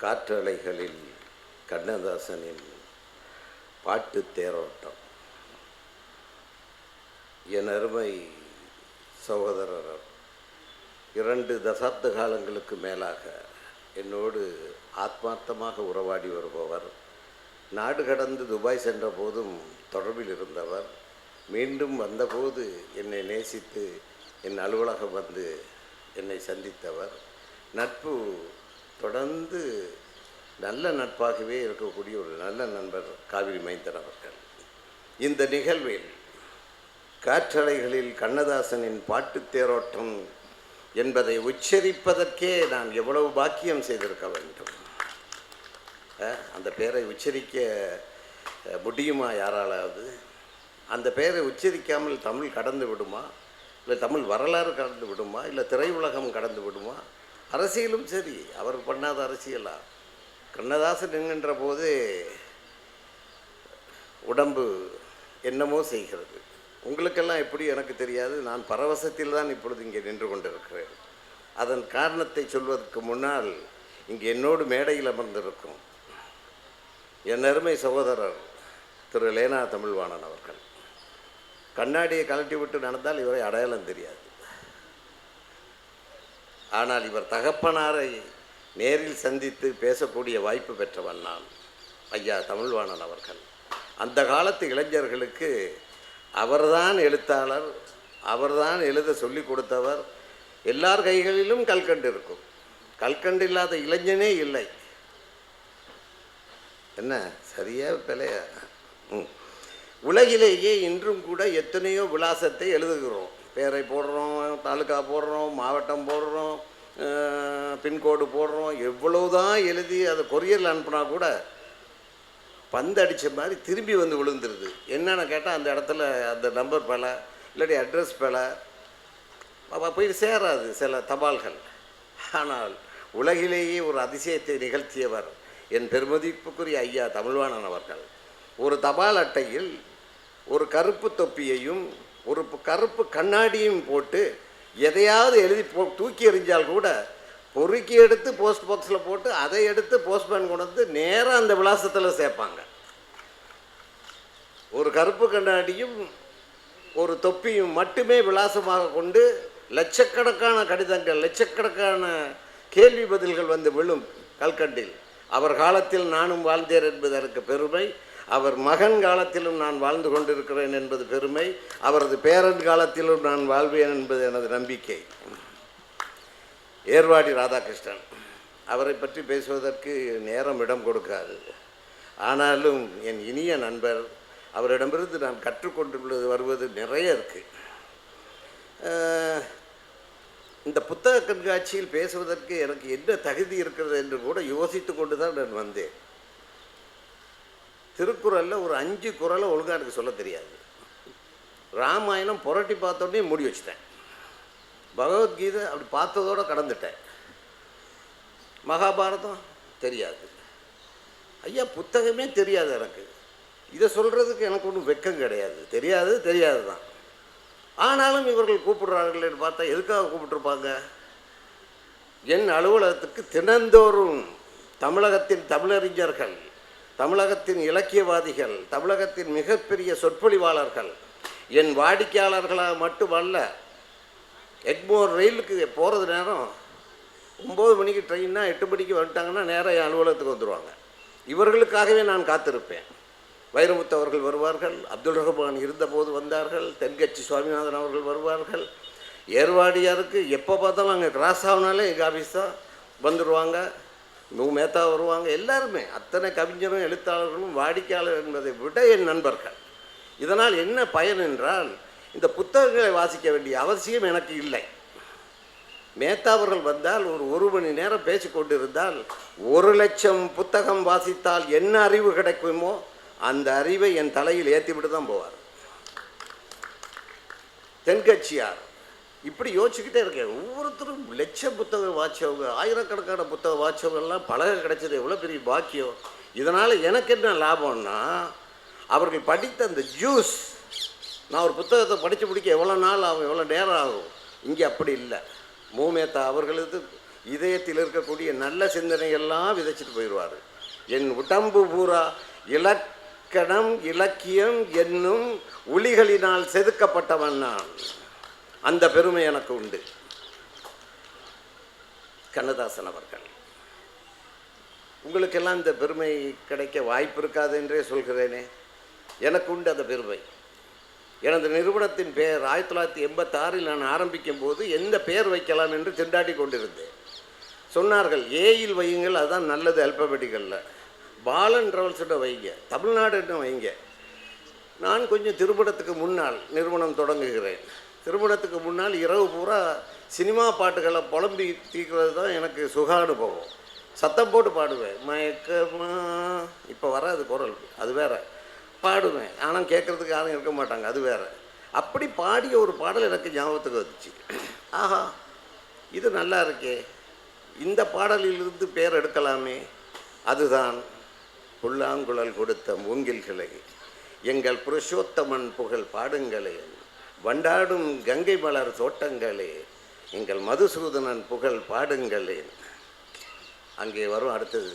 காற்றலைகளில் கண்ணதாசனின் பாட்டு தேரோட்டம். என் அருமை சகோதரர் இரண்டு தசாப்த காலங்களுக்கு மேலாக என்னோடு ஆத்மார்த்தமாக உறவாடி வருபவர் நாடு கடந்து துபாய் சென்ற போதும் தொடர்பில் இருந்தவர் மீண்டும் வந்தபோது என்னை நேசித்து என் அலுவலகம் வந்து என்னை சந்தித்தவர். நட்பு தொடர்ந்து நல்ல நட்பாகவே இருக்கக்கூடிய ஒரு நல்ல நண்பர் காவிரி மைந்தன் அவர்கள். இந்த நிகழ்வில் காற்றலைகளில் கண்ணதாசனின் பாட்டுத் தேரோட்டம் என்பதை உச்சரிப்பதற்கே நான் எவ்வளவு பாக்கியம் செய்திருக்க வேண்டும். அந்த பெயரை உச்சரிக்க முடியுமா யாராலாவது? அந்த பெயரை உச்சரிக்காமல் தமிழ் கடந்து விடுமா? இல்லை தமிழ் வரலாறு கடந்து விடுமா? இல்லை திரையுலகம் கடந்து விடுமா? அரசியலும் சரி அவர் பண்ணாத அரசியலா கண்ணதாசன் என்கின்ற போது உடம்பு என்னமோ செய்கிறது. உங்களுக்கெல்லாம் எப்படி எனக்கு தெரியாது. நான் பரவசத்தில் தான் இப்பொழுது இங்கே நின்று கொண்டிருக்கிறேன். அதன் காரணத்தை சொல்வதற்கு முன்னால் இங்கே என்னோடு மேடையில் அமர்ந்திருக்கும் என் அருமை சகோதரர் திரு. லேனா தமிழ்வாணன் அவர்கள். கண்ணாடியை கழட்டி விட்டு நடந்தால் இவரை அடையாளம் தெரியாது. ஆனால் இவர் தகப்பனாரை நேரில் சந்தித்து பேசக்கூடிய வாய்ப்பு பெற்றவன் நான். ஐயா தமிழ்வாணன் அவர்கள். அந்த காலத்து இளைஞர்களுக்கு அவர்தான் எழுத்தாளர் அவர்தான் எழுத சொல்லி கொடுத்தவர். எல்லார் கைகளிலும் கல்கண்டு இருக்கும். கல்கண்டு இல்லாத இளைஞனே இல்லை. என்ன? சரியா பிழையா ம். உலகிலேயே இன்றும் கூட எத்தனையோ விலாசத்தை எழுதுகிறோம். பேரை போடுறோம் தாலுக்கா போடுறோம் மாவட்டம் போடுறோம் பின்கோடு போடுறோம். எவ்வளோ தான் எழுதி அதை கொரியரில் அனுப்புனா கூட பந்து அடித்த மாதிரி திரும்பி வந்து விழுந்துருது. என்னென்னு கேட்டால் அந்த இடத்துல அந்த நம்பர் பல இல்லாட்டி அட்ரஸ் பல. போய் சேராது சில தபால்கள். ஆனால் உலகிலேயே ஒரு அதிசயத்தை நிகழ்த்தியவர் என் பெருமதிப்புக்குரிய ஐயா தமிழ்வாணன் அவர்கள். ஒரு தபால் அட்டையில் ஒரு கருப்பு தொப்பியையும் ஒரு கருப்பு கண்ணாடியும் போட்டு எதையாவது எழுதி போ தூக்கி எறிஞ்சால் கூட பொறுக்கி எடுத்து போஸ்ட் பாக்ஸில் போட்டு அதை எடுத்து போஸ்ட்மேன் கொண்டு வந்து நேராக அந்த விலாசத்தில் சேர்ப்பாங்க. ஒரு கருப்பு கண்ணாடியும் ஒரு தொப்பியும் மட்டுமே விலாசமாக கொண்டு லட்சக்கணக்கான கடிதங்கள் லட்சக்கணக்கான கேள்வி பதில்கள் வந்து விழும் கல்கண்டில். அவர் காலத்தில் நானும் வாழ்ந்தேன் என்பதற்கு பெருமை. அவர் மகன் காலத்திலும் நான் வாழ்ந்து கொண்டிருக்கிறேன் என்பது பெருமை அவரது பேரன் காலத்திலும் நான் வாழ்வேன் என்பது எனது நம்பிக்கை. ஏர்வாடி ராதாகிருஷ்ணன் அவரை பற்றி பேசுவதற்கு நேரம் இடம் கொடுக்காது. ஆனாலும் என் இனிய நண்பர் அவரிடமிருந்து நான் கற்றுக்கொண்டுள்ளது வருவது நிறைய இருக்குது இந்த புத்தக கண்காட்சியில் பேசுவதற்கு எனக்கு என்ன தகுதி இருக்கிறது என்று கூட யோசித்து கொண்டு தான் நான் வந்தேன். திருக்குறளில் ஒரு அஞ்சு குறளை ஒழுங்காக எனக்கு சொல்ல தெரியாது. ராமாயணம் புரட்டி பார்த்தோடனே மூடி வச்சுட்டேன். பகவத்கீதை அப்படி பார்த்ததோட கடந்துட்டேன். மகாபாரதம் தெரியாது. ஐயா புத்தகமே தெரியாது எனக்கு. இதை சொல்கிறதுக்கு எனக்கு ஒன்றும் வெக்கம் கிடையாது. தெரியாது தெரியாது தான். ஆனாலும் இவர்கள் கூப்பிடுறார்களேன்னு பார்த்தா எதுக்காக கூப்பிட்டுருப்பாங்க? என் அலுவலகத்துக்கு தினந்தோறும் தமிழகத்தின் தமிழறிஞர்கள் தமிழகத்தின் இலக்கியவாதிகள் தமிழகத்தின் மிகப்பெரிய சொற்பொழிவாளர்கள் என் வாடிக்கையாளர்களாக மட்டுமல்ல எக்மோர் ரயிலுக்கு போகிறது நேரம் ஒம்பது மணிக்கு ட்ரெயின்னா எட்டு மணிக்கு வந்துட்டாங்கன்னா நேராக என் அலுவலகத்துக்கு வந்துடுவாங்க இவர்களுக்காகவே நான் காத்திருப்பேன். வைரமுத்து அவர்கள் வருவார்கள் அப்துல் ரஹ்மான் இருந்தபோது வந்தார்கள் தென்கட்சி சுவாமிநாதன் அவர்கள் வருவார்கள். ஏர்வாடியாருக்கு எப்போ பார்த்தாலும் அங்கே கிராஸ் ஆகினாலே எங்கள் ஆஃபீஸ் தான் வந்துடுவாங்க நூ மேத்தா வருவாங்க எல்லாருமே. அத்தனை கவிஞரும் எழுத்தாளர்களும் வாடிக்கையாளர் என்பதை விட என் நண்பர்கள். இதனால் என்ன பயன் என்றால் இந்த புத்தகங்களை வாசிக்க வேண்டிய அவசியம் எனக்கு இல்லை. மேத்தாவர்கள் வந்தால் ஒரு ஒரு மணி நேரம் பேசிக் கொண்டிருந்தால் ஒரு லட்சம் புத்தகம் வாசித்தால் என்ன அறிவு கிடைக்குமோ அந்த அறிவை என் தலையில் ஏற்றிவிட்டு தான் போவார். தென்கட்சியார் இப்படி யோசிச்சுக்கிட்டே இருக்கேன். ஒவ்வொருத்தரும் லட்சம் புத்தகம் வாச்சவங்க ஆயிரக்கணக்கான புத்தகம் வாச்சவங்கெல்லாம் பழக கிடைச்சது எவ்வளோ பெரிய பாக்கியம். இதனால் எனக்கு என்ன லாபம்னா அவர்கள் படித்த அந்த ஜூஸ் நான் ஒரு புத்தகத்தை படித்து முடிக்க எவ்வளோ நாள் ஆகும் எவ்வளோ நேரம் ஆகும்? இங்கே அப்படி இல்லை. மூமேத்தா அவர்களது இதயத்தில் இருக்கக்கூடிய நல்ல சிந்தனையெல்லாம் விதைச்சிட்டு போயிடுவார். என் உடம்பு பூரா இலக்கணம் இலக்கியம் என்னும் ஒளிகளினால் செதுக்கப்பட்டவன் நான். அந்த பெருமை எனக்கு உண்டு. கண்ணதாசன் அவர்கள். உங்களுக்கெல்லாம் இந்த பெருமை கிடைக்க வாய்ப்பு இருக்காது என்றே சொல்கிறேனே. எனக்கு உண்டு அந்த பெருமை. எனது நிறுவனத்தின் பெயர் ஆயிரத்தி தொள்ளாயிரத்தி எண்பத்தாறில் நான் ஆரம்பிக்கும் போது எந்த பெயர் வைக்கலாம் என்று திண்டாடி கொண்டிருந்தேன். சொன்னார்கள் ஏயில் வையுங்கள் அதுதான் நல்லது அல்பபெட்டிகளில் பாலன் ட்ராவல்ஸிட்ட வைங்க தமிழ்நாடுன்னு வைங்க. நான் கொஞ்சம் திருமணத்துக்கு முன்னால் நிறுவனம் தொடங்குகிறேன். திருமணத்துக்கு முன்னால் இரவு பூரா சினிமா பாட்டுகளை புலம்பி தீர்க்கிறது தான் எனக்கு சுக அனுபவம் சத்தம் போட்டு பாடுவேன். மயக்கமா. இப்போ வராது குரல். அது வேற. பாடுவேன். ஆனால் கேட்குறதுக்கு யாரும் இருக்க மாட்டாங்க. அது வேற. அப்படி பாடிய ஒரு பாடல் எனக்கு ஞாபகத்துக்கு வந்துச்சு. ஆஹா இது நல்லா இருக்கே. இந்த பாடலிலிருந்து பேர் எடுக்கலாமே. அதுதான் புல்லாங்குழல் கொடுத்த மூங்கில்களை. எங்கள் புருஷோத்தமன் புகழ் பாடுங்களேன். வண்டாடும் கங்கை மலர் தோட்டங்களே எங்கள் மதுசூதனன் புகழ் பாடுங்களேன் அங்கே வரும் அடுத்தது.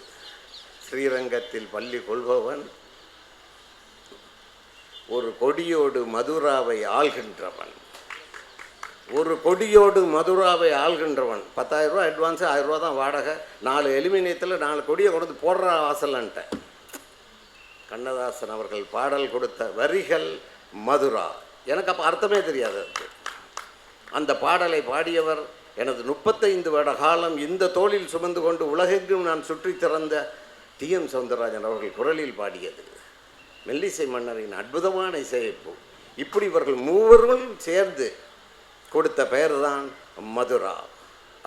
ஸ்ரீரங்கத்தில் பள்ளி கொள்பவன் ஒரு கொடியோடு மதுராவை ஆள்கின்றவன். ஒரு கொடியோடு மதுராவை ஆள்கின்றவன். பத்தாயிரம் ரூபா அட்வான்ஸு ஆயிரம் ரூபா தான் வாடகை. நாலு எலுமினியத்தில் நாலு கொடியை கொண்டு வந்து போடுற வாசலன்ட்ட கண்ணதாசன் அவர்கள் பாடல் கொடுத்த வரிகள் மதுரா. எனக்கு அப்போ அர்த்தமே தெரியாது. அதுக்கு அந்த பாடலை பாடியவர் எனது முப்பத்தைந்து வருட காலம் இந்த தோளில் சுமந்து கொண்டு உலகெங்கும் நான் சுற்றி திறந்த டி. எம். சவுந்தரராஜன் அவர்கள் குரலில் பாடியது. மெல்லிசை மன்னரின் அற்புதமான இசையமைப்பு இப்படி இவர்கள் மூவரும் சேர்ந்து கொடுத்த பெயர் தான் மதுரா.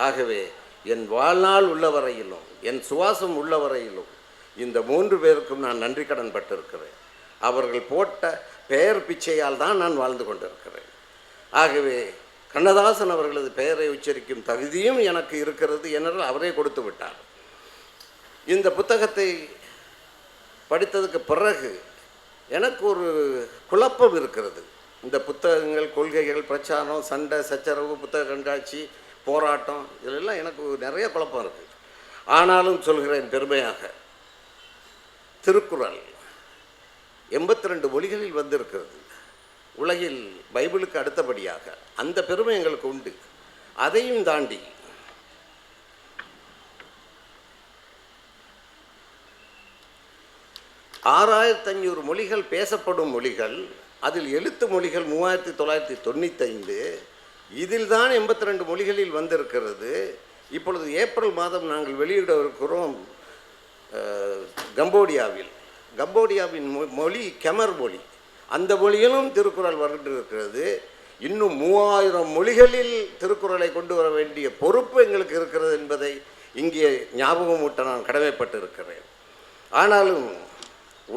ஆகவே என் வாழ்நாள் உள்ளவரையிலும் என் சுவாசம் உள்ளவரையிலும் இந்த மூன்று பேருக்கும் நான் நன்றி கடன் பட்டிருக்கிறேன். அவர்கள் போட்ட பெயர் பிச்சையால் தான் நான் வாழ்ந்து கொண்டிருக்கிறேன். ஆகவே கண்ணதாசன் அவர்களது பெயரை உச்சரிக்கும் தகுதியும் எனக்கு இருக்கிறது என்றால் அவரே கொடுத்து விட்டார். இந்த புத்தகத்தை படித்ததுக்கு பிறகு எனக்கு ஒரு குழப்பம் இருக்கிறது. இந்த புத்தகங்கள் கொள்கைகள் பிரச்சாரம் சண்டை சச்சரவு புத்தக கண்காட்சி போராட்டம் இதிலெல்லாம் எனக்கு நிறைய குழப்பம் இருக்குது ஆனாலும் சொல்கிறேன் பெருமையாக திருக்குறள். எண்பத்தி ரெண்டு மொழிகளில் வந்திருக்கிறது. உலகில் பைபிளுக்கு அடுத்தபடியாக அந்த பெருமை எங்களுக்கு உண்டு. அதையும் தாண்டி ஆறாயிரத்தி ஐநூறு மொழிகள் பேசப்படும் மொழிகள் அதில் எழுத்து மொழிகள் மூவாயிரத்தி தொள்ளாயிரத்தி தொண்ணூத்தைந்து இதில் தான் எண்பத்தி ரெண்டு மொழிகளில் வந்திருக்கிறது. இப்பொழுது ஏப்ரல் மாதம் நாங்கள் வெளியிட இருக்கிறோம் கம்போடியாவில். கம்போடியாவின் மொழி கெமர் மொழி. அந்த மொழியிலும் திருக்குறள் வருகின்றிருக்கிறது இன்னும் மூவாயிரம் மொழிகளில் திருக்குறளை கொண்டு வர வேண்டிய பொறுப்பு எங்களுக்கு இருக்கிறது என்பதை இங்கே ஞாபகமூட்ட நான் கடமைப்பட்டிருக்கிறேன். ஆனாலும்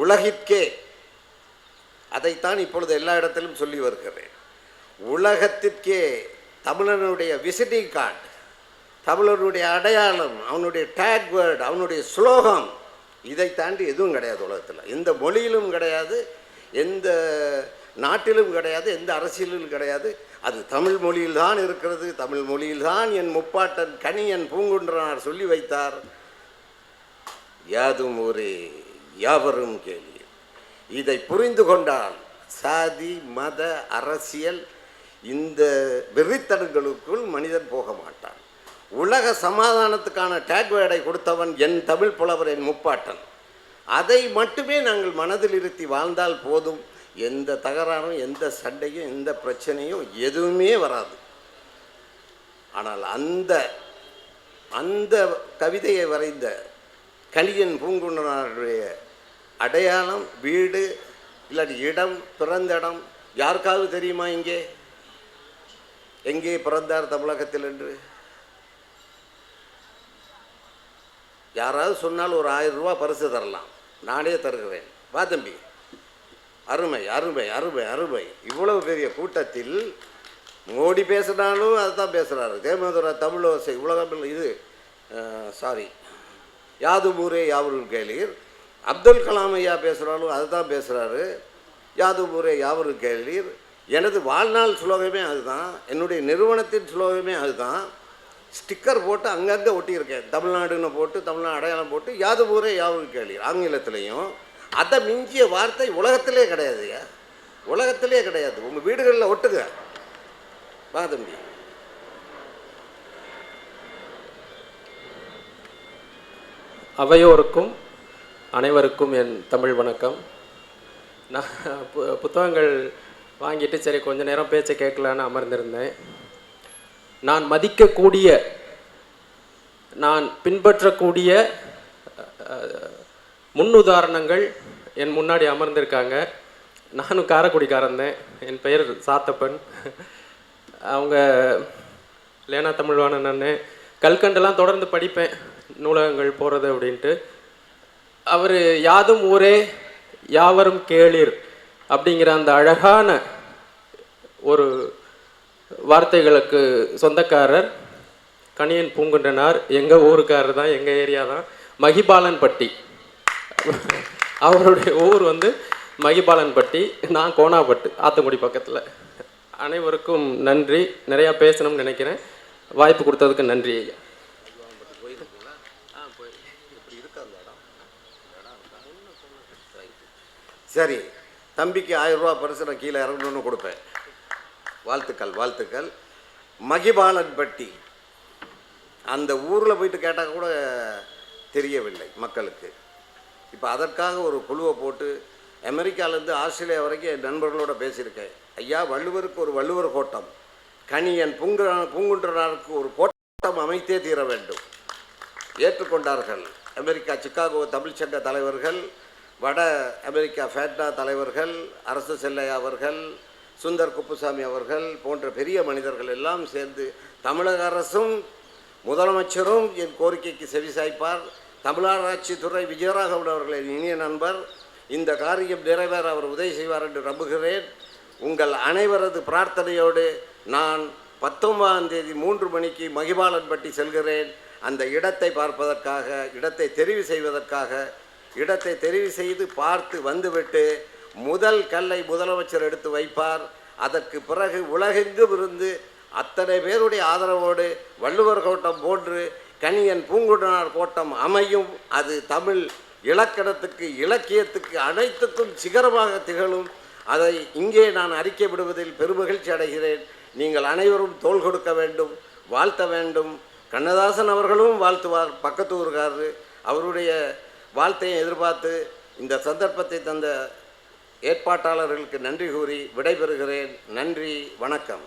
உலகிற்கே அதைத்தான் இப்பொழுது எல்லா இடத்திலும் சொல்லி வருகிறேன். உலகத்திற்கே தமிழனுடைய விசிட்டிங் கார்டு தமிழனுடைய அடையாளம் அவனுடைய டேக் வேர்டு அவனுடைய ஸ்லோகம் இதை தாண்டி எதுவும் கிடையாது உலகத்தில். எந்த மொழியிலும் கிடையாது எந்த நாட்டிலும் கிடையாது எந்த அரசியலிலும் கிடையாது. அது தமிழ் மொழியில் தான் இருக்கிறது. தமிழ் மொழியில் தான் என் முப்பாட்டன் கனியன் பூங்குன்றனார் சொல்லி வைத்தார். யாதும் ஒரே யாவரும் கேள்வி இதை புரிந்து கொண்டால் சாதி மத அரசியல் இந்த வெறித்தடங்களுக்குள் மனிதன் போக மாட்டான். உலக சமாதானத்துக்கான டேக்வேர்டை கொடுத்தவன் என் தமிழ் புலவர் என் முப்பாட்டன். அதை மட்டுமே நாங்கள் மனதில் இருத்தி வாழ்ந்தால் போதும். எந்த தகராறும் எந்த சண்டையும் எந்த பிரச்சனையும் எதுவுமே வராது. ஆனால் அந்த அந்த கவிதையை வரைந்த கலியன் பூங்குன்றனாருடைய அடையாளம் வீடு இல்லாட்டி இடம் பிறந்த இடம் யாருக்காவது தெரியுமா இங்கே? எங்கே பிறந்தார் தமிழகத்தில் என்று? யாராவது சொன்னால் ஒரு ஆயிரம் ரூபா பரிசு தரலாம். நானே தருகிறேன். வா தம்பி. அருமை அருமை அருமை அருமை. இவ்வளவு பெரிய கூட்டத்தில் மோடி பேசினாலும் அதுதான் பேசுகிறாரு தேமதுரா தமிழோசை உலகம் இது சாரி யாது ஊரே யாவரும் கேளீர். அப்துல் கலாம் ஐயா பேசுகிறாலும் அதுதான் பேசுகிறாரு யாது ஊரே யாவரும் கேளீர். எனது வாழ்நாள் ஸ்லோகமே அதுதான். என்னுடைய நிறுவனத்தின் ஸ்லோகமே அதுதான். ஸ்டிக்கர் போட்டு அங்கங்கே ஒட்டியிருக்கேன். தமிழ்நாடுன்னு போட்டு தமிழ்நாடு அடையாளம் போட்டு யாது ஊரே யாவும் கேள்வி. ஆங்கிலத்திலையும். அதை மிஞ்சிய வார்த்தை உலகத்திலே கிடையாதுங்க உலகத்திலே கிடையாது. உங்கள் வீடுகளில் ஒட்டுங்க. வா தம்பி. அவையோருக்கும் அனைவருக்கும் என் தமிழ் வணக்கம். நான் பு- புத்தகங்கள் வாங்கிட்டு சரி கொஞ்ச நேரம் பேச்சை கேட்கலான்னு அமர்ந்திருந்தேன். நான் மதிக்கக்கூடிய நான் பின்பற்றக்கூடிய முன்னுதாரணங்கள் என் முன்னாடி அமர்ந்திருக்காங்க. நானும் காரக்குடிக்காரன் தான் என் பெயர் சாத்தப்பன். அவங்க லேனா தமிழ்வான நான் கல்கண்டெல்லாம் தொடர்ந்து படிப்பேன் நூலகங்கள் போகிறது அப்படின்ட்டு. அவர் யாதும் ஊரே யாவரும் கேளிர் அப்படிங்கிற அந்த அழகான ஒரு வார்த்தைகளுக்கு சொந்தக்காரர் கணியன் பூங்குன்றனார் எங்கள் ஊருக்காரர் தான் எங்கள் ஏரியா தான் மகிபாலன்பட்டி. அவருடைய ஊர் வந்து மகிபாலன்பட்டி நான் கோனாப்பட்டு ஆத்தங்குடி பக்கத்தில். அனைவருக்கும் நன்றி. நிறையா பேசணும்னு நினைக்கிறேன். வாய்ப்பு கொடுத்ததுக்கு நன்றி ஐயா. சரி தம்பிக்கு ஆயிரம் ரூபா பரிசு நான் கீழே இறங்கணும்னு கொடுப்பேன். வாழ்த்துக்கள் வாழ்த்துக்கள். மகிபாலன்பட்டி அந்த ஊரில் போயிட்டு கேட்டால் கூட தெரியவில்லை மக்களுக்கு. இப்போ அதற்காக ஒரு குழுவை போட்டு அமெரிக்காலேருந்து ஆஸ்திரேலியா வரைக்கும் என் நண்பர்களோட பேசியிருக்கேன். ஐயா வள்ளுவருக்கு ஒரு வள்ளுவர் கோட்டம். கணியன் பூங்கு பூங்குன்றனாருக்கு ஒரு கோட்டம் அமைத்தே தீர வேண்டும். ஏற்றுக்கொண்டார்கள். அமெரிக்கா சிக்காகோ தமிழ்ச்சங்க தலைவர்கள் வட அமெரிக்கா ஃபேட்னா தலைவர்கள் அரசு செல்லையா அவர்கள் சுந்தர் குப்புசாமி அவர்கள் போன்ற பெரிய மனிதர்கள் எல்லாம் சேர்ந்து தமிழக அரசும் முதலமைச்சரும் என் கோரிக்கைக்கு செவிசாய்ப்பார் தமிழராட்சித்துறை விஜயராகவன் அவர்களின் இனிய நண்பர் இந்த காரியம் நிறைவேற அவர் உதவி செய்வார் என்று நம்புகிறேன். உங்கள் அனைவரது பிரார்த்தனையோடு நான் பத்தொன்பதாம் தேதி மூன்று மணிக்கு மகிபாலன்பட்டி செல்கிறேன். அந்த இடத்தை பார்ப்பதற்காக இடத்தை தெரிவு செய்வதற்காக இடத்தை தெரிவு செய்து பார்த்து வந்துவிட்டு முதல் கல்லை முதலமைச்சர் எடுத்து வைப்பார். அதற்கு பிறகு உலகெங்கும் இருந்து அத்தனை பேருடைய ஆதரவோடு வள்ளுவர் கோட்டம் போன்று கணியன் பூங்குடனார் கோட்டம் அமையும். அது தமிழ் இலக்கணத்துக்கு இலக்கியத்துக்கு அனைத்துக்கும் சிகரமாக திகழும். அதை இங்கே நான் அறிக்கை விடுவதில் பெருமகிழ்ச்சி அடைகிறேன். நீங்கள் அனைவரும் தோள் கொடுக்க வேண்டும் வாழ்த்த வேண்டும். கண்ணதாசன் அவர்களும் வாழ்த்துவார் பக்கத்து ஊருக்காரர் அவருடைய வாழ்த்தையை எதிர்பார்த்து இந்த சந்தர்ப்பத்தை தந்த ஏற்பாட்டாளர்களுக்கு நன்றி கூறி விடைபெறுகிறேன். நன்றி வணக்கம்.